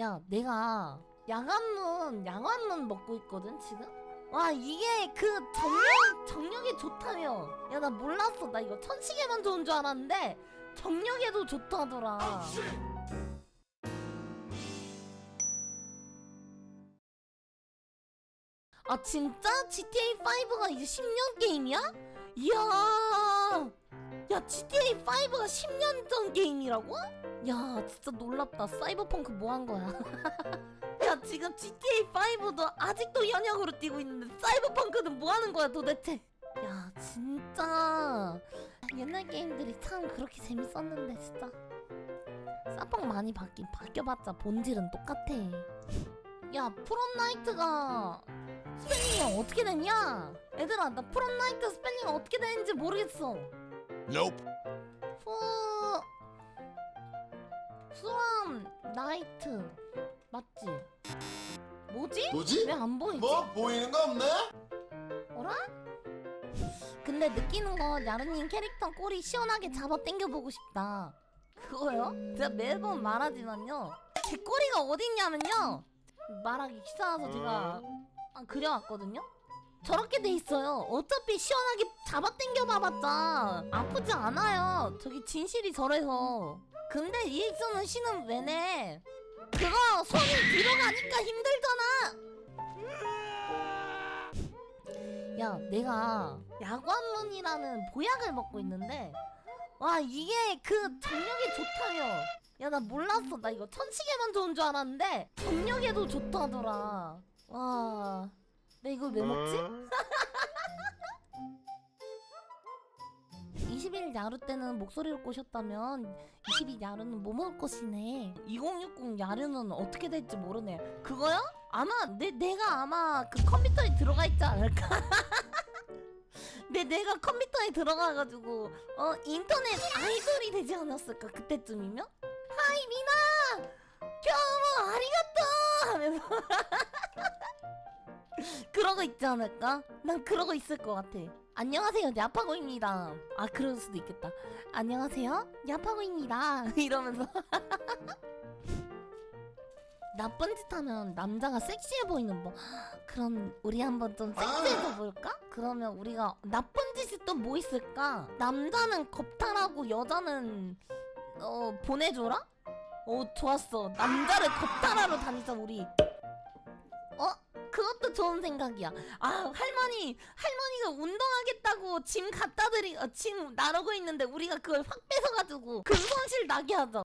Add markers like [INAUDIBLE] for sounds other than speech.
야, 내가 야간문, 야간문 먹고 있거든, 지금? 와, 이게 그 정력, 정력이 좋다며. 야, 나 몰랐어. 나 이거 천식에만 좋은 줄 알았는데, 정력에도 좋다더라. 아, 진짜? GTA5가 이제 10년 게임이야? 이야! 야, GTA5가 10년 전 게임이라고? 야, 진짜 놀랍다. 사이버펑크 뭐 한 거야? [LAUGHS] 야, 지금 GTA5도 아직도 현역으로 뛰고 있는데 사이버펑크는 뭐 하는 거야 도대체? 야, 진짜 옛날 게임들이 참 그렇게 재밌었는데 진짜. 사펑 많이 바뀐 바뀌어봤자 본질은 똑같아. 야, 프롬나이트가 스펠링이 어떻게 됐냐? 얘들아, 나 프롬나이트 스펠링 어떻게 되는지 모르겠어. Nope. 푸 프롬 나이트 맞지? 뭐지? 뭐지? 왜 안 보이지? 뭐 보이는 거 없네? 어라? 근데 느끼는 건 야르님 캐릭터 꼬리 시원하게 잡아 당겨보고 싶다. 그거요? 제가 매번 말하지만요. 제 꼬리가 어딨냐면요. 말하기 귀찮아서 제가 아, 그려왔거든요. 저렇게 돼 있어요. 어차피 시원하게 잡아 당겨봐봤자 아프지 않아요. 저기 진실이 저래서. 근데 리액션은 씨는 왜내? 그거 손이 들어가니까 힘들잖아. 야, 내가 야관문이라는 보약을 먹고 있는데 와 이게 그 정력이 좋다며. 야 나 몰랐어. 나 이거 천식에만 좋은 줄 알았는데 정력에도 좋다더라. 와, 내 이걸 왜 먹지? [LAUGHS] 20일 야루 때는 목소리를 꼬셨다면 22 야루는 뭐 먹을 것이네 2060 야루는 어떻게 될지 모르네 그거요? 아마 내, 내가 아마 그 컴퓨터에 들어가 있지 않을까? [LAUGHS] 내 내가 컴퓨터에 들어가가지고 어 인터넷 아이돌이 되지 않았을까 그때쯤이면? 하이 미나! 겨우 아리가또! 하면서 [LAUGHS] 그러고 있지 않을까? 난 그러고 있을 것 같아. 안녕하세요, 야파고입니다. 아, 그럴 수도 있겠다. 안녕하세요, 야파고입니다. [LAUGHS] 이러면서. [LAUGHS] 나쁜 짓 하면 남자가 섹시해 보이는 뭐. 그럼 우리 한번 좀 섹시해서 볼까? 그러면 우리가 나쁜 짓이 또 뭐 있을까? 남자는 겁탈하고 여자는 어 보내줘라? 어 좋았어. 남자를 겁탈하러 다니자 우리. 어? 그것도 좋은 생각이야. 아 할머니 할머니가 운동하겠다고 짐 갖다 드리 어, 짐 나르고 있는데 우리가 그걸 확 뺏어가지고 금 손실 나게 하자.